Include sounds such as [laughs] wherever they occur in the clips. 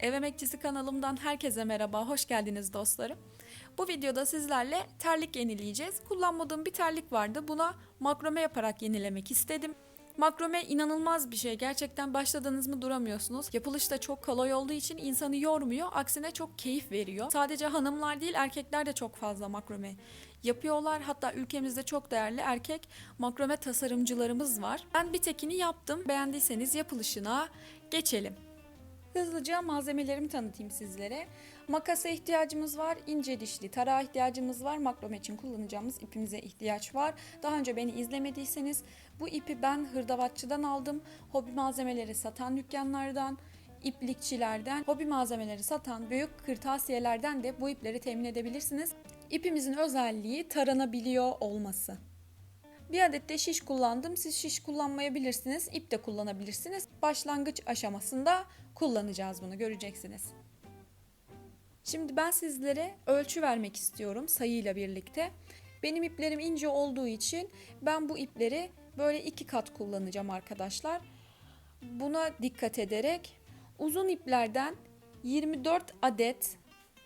Ev Emekçisi kanalımdan herkese merhaba, hoş geldiniz dostlarım. Bu videoda sizlerle terlik yenileyeceğiz. Kullanmadığım bir terlik vardı, buna makrome yaparak yenilemek istedim. Makrome inanılmaz bir şey. Gerçekten başladınız mı duramıyorsunuz. Yapılışı da çok kolay olduğu için insanı yormuyor. Aksine çok keyif veriyor. Sadece hanımlar değil erkekler de çok fazla makrome yapıyorlar. Hatta ülkemizde çok değerli erkek makrome tasarımcılarımız var. Ben bir tekini yaptım. Beğendiyseniz yapılışına geçelim. Hızlıca malzemelerimi tanıtayım sizlere. Makasa ihtiyacımız var, ince dişli tarağa ihtiyacımız var, makrome için kullanacağımız ipimize ihtiyaç var. Daha önce beni izlemediyseniz bu ipi ben hırdavatçıdan aldım. Hobi malzemeleri satan dükkanlardan, iplikçilerden, hobi malzemeleri satan büyük kırtasiyelerden de bu ipleri temin edebilirsiniz. İpimizin özelliği taranabiliyor olması. Bir adet de şiş kullandım. Siz şiş kullanmayabilirsiniz, ip de kullanabilirsiniz. Başlangıç aşamasında kullanacağız bunu göreceksiniz. Şimdi ben sizlere ölçü vermek istiyorum sayıyla birlikte. Benim iplerim ince olduğu için ben bu ipleri böyle iki kat kullanacağım arkadaşlar. Buna dikkat ederek uzun iplerden 24 adet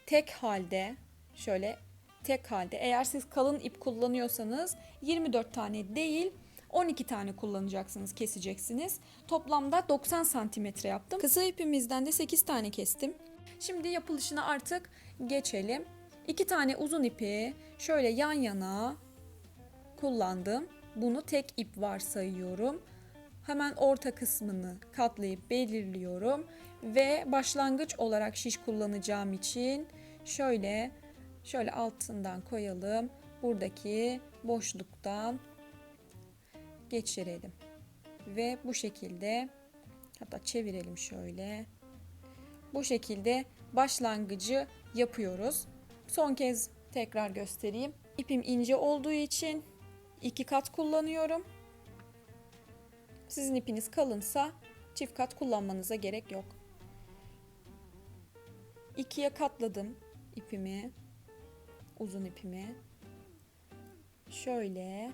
tek halde şöyle tek halde eğer siz kalın ip kullanıyorsanız 24 tane değil 12 tane kullanacaksınız, keseceksiniz. Toplamda 90 santimetre yaptım. Kısa ipimizden de 8 tane kestim. Şimdi yapılışına artık geçelim. 2 tane uzun ipi şöyle yan yana kullandım. Bunu tek ip varsayıyorum. Hemen orta kısmını katlayıp belirliyorum ve başlangıç olarak şiş kullanacağım için şöyle şöyle altından koyalım. Buradaki boşluktan geçirelim. Ve bu şekilde hatta çevirelim şöyle. Bu şekilde başlangıcı yapıyoruz. Son kez tekrar göstereyim. İpim ince olduğu için iki kat kullanıyorum. Sizin ipiniz kalınsa çift kat kullanmanıza gerek yok. İkiye katladım ipimi. Uzun ipimi. Şöyle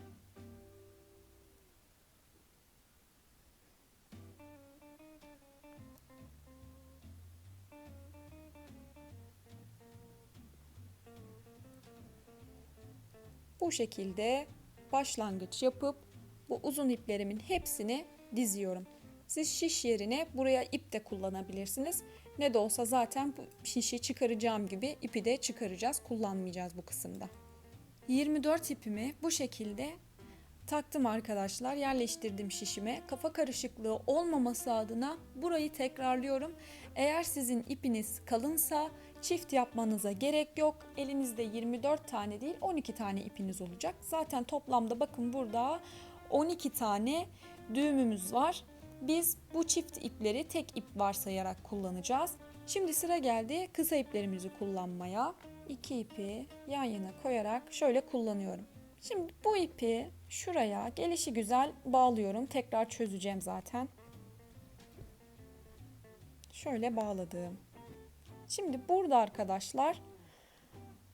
Bu şekilde başlangıç yapıp bu uzun iplerimin hepsini diziyorum. Siz şiş yerine buraya ip de kullanabilirsiniz. Ne de olsa zaten bu şişi çıkaracağım gibi ipi de çıkaracağız. Kullanmayacağız bu kısımda. 24 ipimi bu şekilde taktım arkadaşlar. Yerleştirdim şişime. Kafa karışıklığı olmaması adına burayı tekrarlıyorum. Eğer sizin ipiniz kalınsa çift yapmanıza gerek yok. Elinizde 24 tane değil 12 tane ipiniz olacak. Zaten toplamda bakın burada 12 tane düğümümüz var. Biz bu çift ipleri tek ip varsayarak kullanacağız. Şimdi sıra geldi kısa iplerimizi kullanmaya. İki ipi yan yana koyarak şöyle kullanıyorum. Şimdi bu ipi şuraya gelişi güzel bağlıyorum. Tekrar çözeceğim zaten. Şöyle bağladım. Şimdi burada arkadaşlar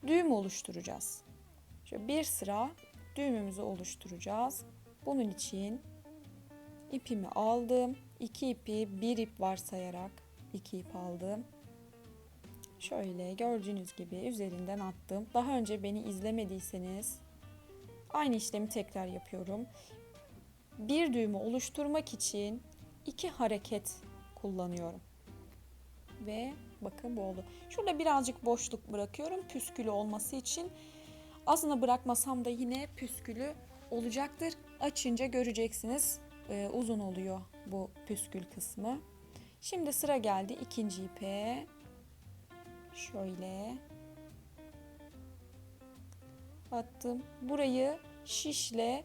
düğüm oluşturacağız. Şöyle bir sıra düğümümüzü oluşturacağız. Bunun için ipimi aldım. İki ipi bir ip varsayarak iki ip aldım. Şöyle gördüğünüz gibi üzerinden attım. Daha önce beni izlemediyseniz aynı işlemi tekrar yapıyorum. Bir düğümü oluşturmak için iki hareket kullanıyorum. Ve bakın bu oldu. Şurada birazcık boşluk bırakıyorum püskülü olması için. Aslında bırakmasam da yine püskülü olacaktır. Açınca göreceksiniz ee, uzun oluyor bu püskül kısmı. Şimdi sıra geldi ikinci ipe. Şöyle attım. Burayı şişle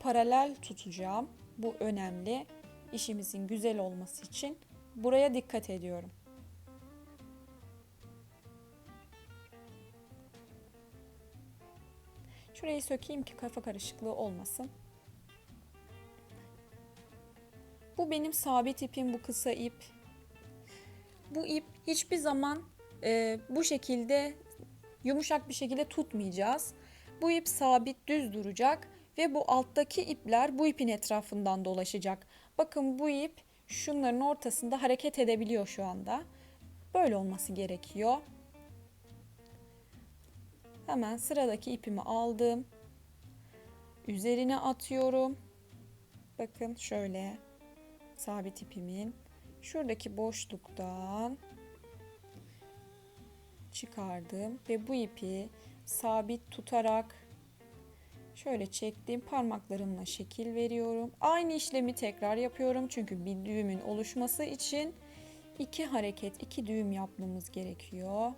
paralel tutacağım. Bu önemli. İşimizin güzel olması için buraya dikkat ediyorum. Şurayı sökeyim ki kafa karışıklığı olmasın. Benim sabit ipim, bu kısa ip. Bu ip hiçbir zaman e, bu şekilde yumuşak bir şekilde tutmayacağız. Bu ip sabit düz duracak ve bu alttaki ipler bu ipin etrafından dolaşacak. Bakın bu ip şunların ortasında hareket edebiliyor şu anda. Böyle olması gerekiyor. Hemen sıradaki ipimi aldım. Üzerine atıyorum. Bakın şöyle sabit ipimin şuradaki boşluktan çıkardım ve bu ipi sabit tutarak şöyle çektiğim parmaklarımla şekil veriyorum. Aynı işlemi tekrar yapıyorum çünkü bir düğümün oluşması için iki hareket, iki düğüm yapmamız gerekiyor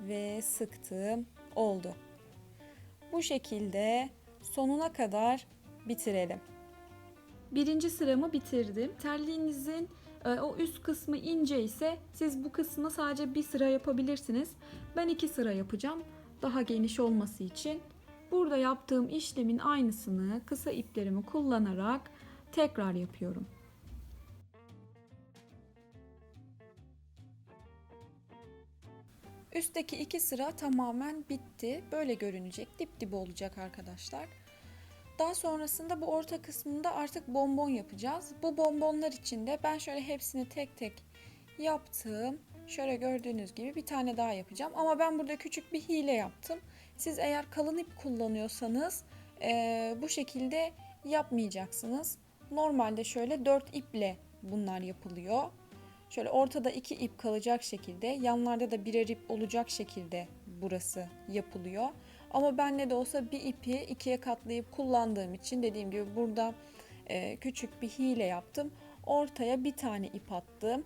ve sıktım oldu. Bu şekilde sonuna kadar bitirelim. Birinci sıramı bitirdim. Terliğinizin e, o üst kısmı ince ise siz bu kısmı sadece bir sıra yapabilirsiniz. Ben iki sıra yapacağım daha geniş olması için. Burada yaptığım işlemin aynısını kısa iplerimi kullanarak tekrar yapıyorum. Üstteki iki sıra tamamen bitti. Böyle görünecek. Dip dibi olacak arkadaşlar. Daha sonrasında bu orta kısmında artık bonbon yapacağız. Bu bonbonlar için de ben şöyle hepsini tek tek yaptım. Şöyle gördüğünüz gibi bir tane daha yapacağım. Ama ben burada küçük bir hile yaptım. Siz eğer kalın ip kullanıyorsanız e, bu şekilde yapmayacaksınız. Normalde şöyle 4 iple bunlar yapılıyor. Şöyle ortada iki ip kalacak şekilde, yanlarda da birer ip olacak şekilde burası yapılıyor. Ama ben ne de olsa bir ipi ikiye katlayıp kullandığım için dediğim gibi burada e, küçük bir hile yaptım. Ortaya bir tane ip attım.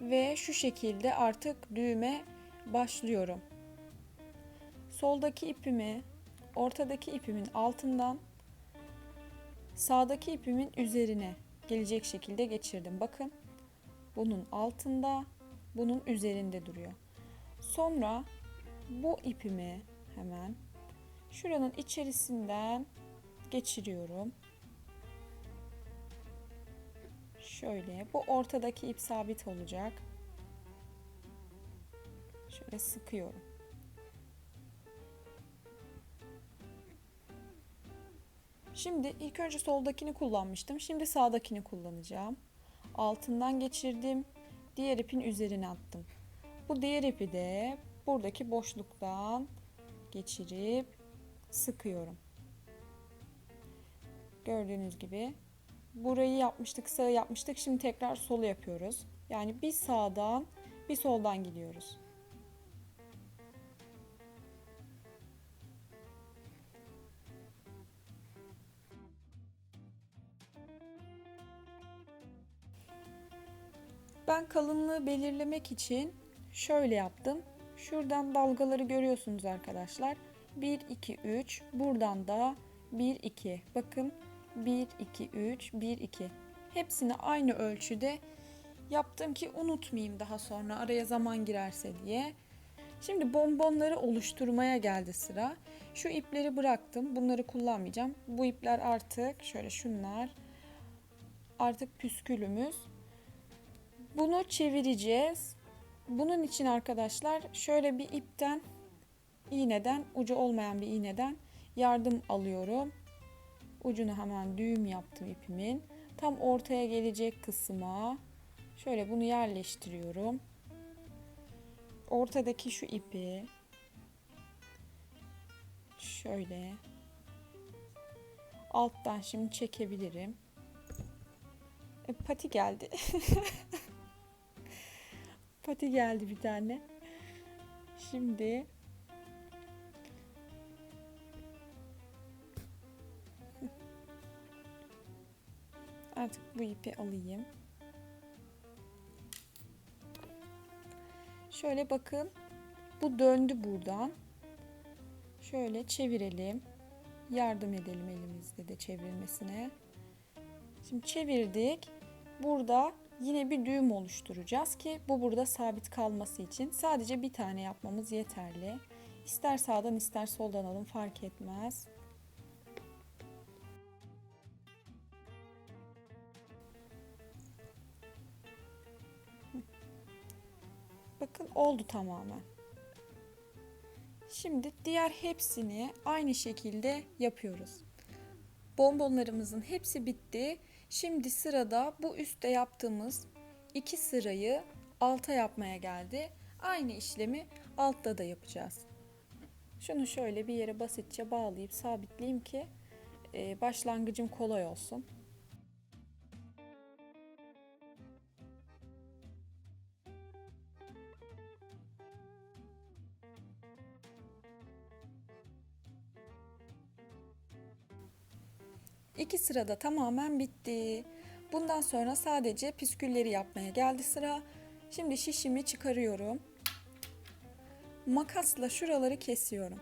Ve şu şekilde artık düğüme başlıyorum. Soldaki ipimi ortadaki ipimin altından sağdaki ipimin üzerine gelecek şekilde geçirdim. Bakın bunun altında, bunun üzerinde duruyor. Sonra bu ipimi hemen şuranın içerisinden geçiriyorum. Şöyle bu ortadaki ip sabit olacak. Şöyle sıkıyorum. Şimdi ilk önce soldakini kullanmıştım. Şimdi sağdakini kullanacağım. Altından geçirdim. Diğer ipin üzerine attım. Bu diğer ipi de buradaki boşluktan geçirip sıkıyorum. Gördüğünüz gibi burayı yapmıştık, sağı yapmıştık. Şimdi tekrar solu yapıyoruz. Yani bir sağdan, bir soldan gidiyoruz. Ben kalınlığı belirlemek için şöyle yaptım. Şuradan dalgaları görüyorsunuz arkadaşlar. 1 2 3 buradan da 1 2. Bakın 1 2 3 1 2. Hepsini aynı ölçüde yaptım ki unutmayayım daha sonra araya zaman girerse diye. Şimdi bonbonları oluşturmaya geldi sıra. Şu ipleri bıraktım. Bunları kullanmayacağım. Bu ipler artık şöyle şunlar artık püskülümüz. Bunu çevireceğiz. Bunun için arkadaşlar şöyle bir ipten iğneden ucu olmayan bir iğneden yardım alıyorum. Ucunu hemen düğüm yaptım ipimin. Tam ortaya gelecek kısma şöyle bunu yerleştiriyorum. Ortadaki şu ipi şöyle alttan şimdi çekebilirim. E, pati geldi. [laughs] pati geldi bir tane. Şimdi artık bu ipi alayım. Şöyle bakın. Bu döndü buradan. Şöyle çevirelim. Yardım edelim elimizde de çevirmesine. Şimdi çevirdik. Burada yine bir düğüm oluşturacağız ki bu burada sabit kalması için sadece bir tane yapmamız yeterli. İster sağdan ister soldan alın fark etmez. Bakın oldu tamamen. Şimdi diğer hepsini aynı şekilde yapıyoruz. Bonbonlarımızın hepsi bitti. Şimdi sırada bu üstte yaptığımız iki sırayı alta yapmaya geldi. Aynı işlemi altta da yapacağız. Şunu şöyle bir yere basitçe bağlayıp sabitleyeyim ki e, başlangıcım kolay olsun. Sırada tamamen bitti. Bundan sonra sadece püskülleri yapmaya geldi sıra. Şimdi şişimi çıkarıyorum. Makasla şuraları kesiyorum.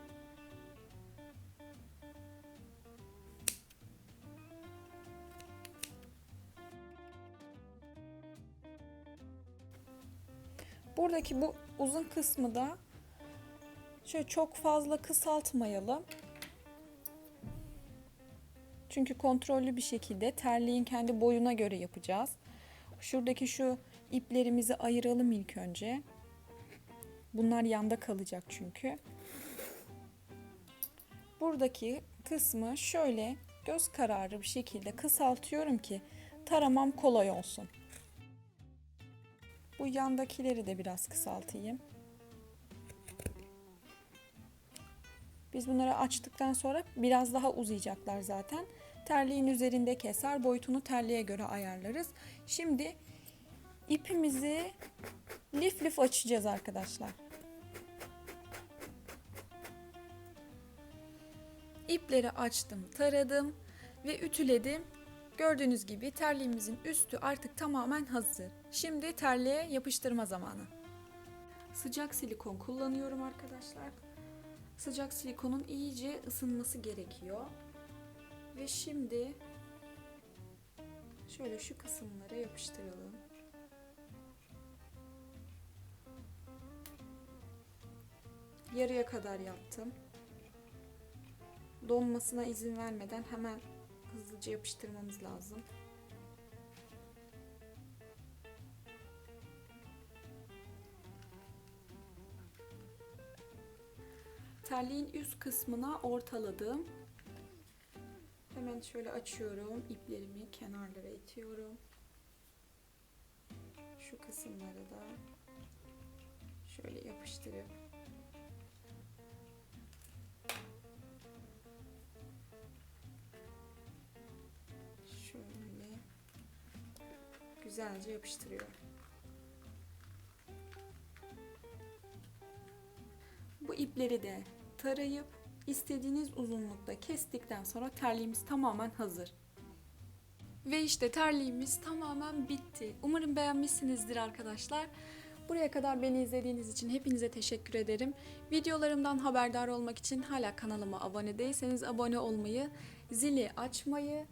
Buradaki bu uzun kısmı da şöyle çok fazla kısaltmayalım. Çünkü kontrollü bir şekilde terliğin kendi boyuna göre yapacağız. Şuradaki şu iplerimizi ayıralım ilk önce. Bunlar yanda kalacak çünkü. Buradaki kısmı şöyle göz kararı bir şekilde kısaltıyorum ki taramam kolay olsun. Bu yandakileri de biraz kısaltayım. Biz bunları açtıktan sonra biraz daha uzayacaklar zaten. Terliğin üzerinde keser, boyutunu terliğe göre ayarlarız. Şimdi ipimizi lif lif açacağız arkadaşlar. İpleri açtım, taradım ve ütüledim. Gördüğünüz gibi terliğimizin üstü artık tamamen hazır. Şimdi terliğe yapıştırma zamanı. Sıcak silikon kullanıyorum arkadaşlar. Sıcak silikonun iyice ısınması gerekiyor. Ve şimdi şöyle şu kısımlara yapıştıralım. Yarıya kadar yaptım. Donmasına izin vermeden hemen hızlıca yapıştırmamız lazım. Terliğin üst kısmına ortaladım. Hemen şöyle açıyorum. iplerimi kenarlara itiyorum. Şu kısımları da şöyle yapıştırıyorum. Şöyle güzelce yapıştırıyorum. Bu ipleri de tarayıp istediğiniz uzunlukta kestikten sonra terliğimiz tamamen hazır. Ve işte terliğimiz tamamen bitti. Umarım beğenmişsinizdir arkadaşlar. Buraya kadar beni izlediğiniz için hepinize teşekkür ederim. Videolarımdan haberdar olmak için hala kanalıma abone değilseniz abone olmayı, zili açmayı,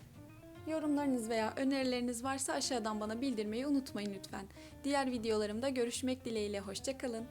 yorumlarınız veya önerileriniz varsa aşağıdan bana bildirmeyi unutmayın lütfen. Diğer videolarımda görüşmek dileğiyle hoşçakalın.